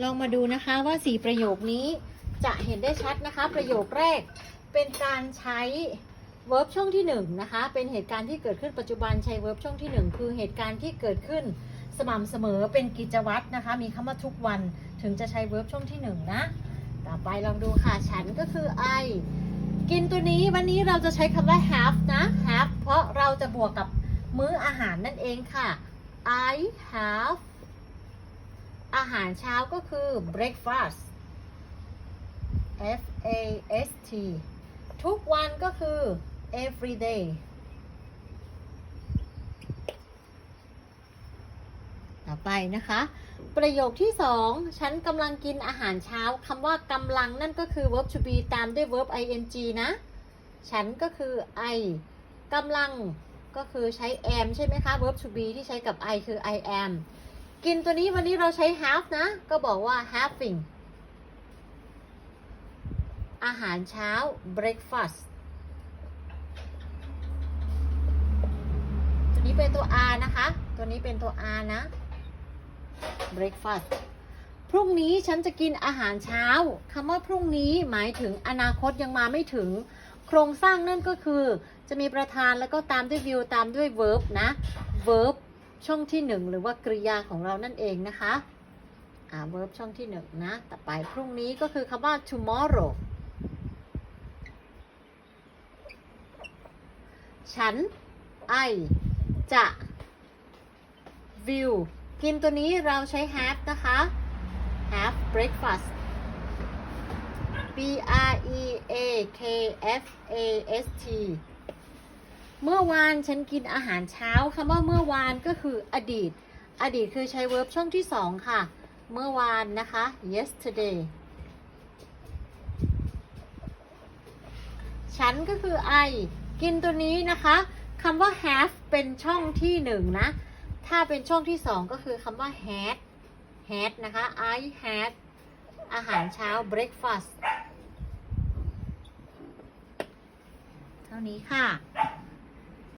ลองมาดูนะคะว่าสี่ประโยคนี้จะเห็นได้ชัดนะคะ ประโยคแรกเป็นการใช้ verb ช่องที่หนึ่งนะคะ เป็นเหตุการณ์ที่เกิดขึ้นปัจจุบันใช้ verb ช่องที่หนึ่งคือเหตุการณ์ที่เกิดขึ้นสม่ำเสมอเป็นกิจวัตรนะคะ มีคำว่าทุกวันถึงจะใช้ verb ช่องที่หนึ่งนะ ต่อไปลองดูค่ะ ฉันก็คือ I กินตัวนี้วันนี้เราจะใช้คำว่า have นะ have เพราะเราจะบวกกับมื้ออาหารนั่นเองค่ะ I have อาหารเช้าก็คือ breakfast F A S T ทุกวันก็คือ every day ต่อไปนะคะ ประโยคที่สองฉันกำลังกินอาหารเช้าคำว่ากำลังนั่นก็คือ verb to be ตามด้วย verb ing นะ ฉันก็คือ I กำลังก็คือใช้ am ใช่ไหมคะ verb to be ที่ใช้กับ I คือ I am กินตัวนี้วันนี้เราใช้ have นะ ก็บอกว่า having อาหารเช้า breakfast ตัวนี้เป็นตัว R นะคะ ตัวนี้เป็นตัว R นะ breakfast พรุ่งนี้ฉันจะกินอาหารเช้าคำว่าพรุ่งนี้หมายถึงอนาคตยังมาไม่ถึง โครงสร้างนั่นก็คือ จะมีประธานแล้วก็ตามด้วย view ตามด้วย verb นะ verb ช่องที่หนึ่งหรือว่ากริยาของเรานั่นเองนะคะอ่า verb ช่องที่หนึ่งนะ ต่อไปพรุ่งนี้ก็คือคำว่า tomorrow ฉัน I จะ view กินตัวนี้เราใช้ have นะคะ have breakfast B R E A K F A S T เมื่อวานฉันกินอาหารเช้าคำว่าเมื่อวานก็คืออดีต อดีตคือใช้ verb ช่องที่สองค่ะ เมื่อวานนะคะ yesterday ฉันก็คือ I กินตัวนี้นะคะคำว่า have เป็นช่องที่หนึ่งนะ ถ้าเป็นช่องที่สองก็คือคำว่า had had นะคะ I had อาหารเช้า breakfast เท่านี้ค่ะ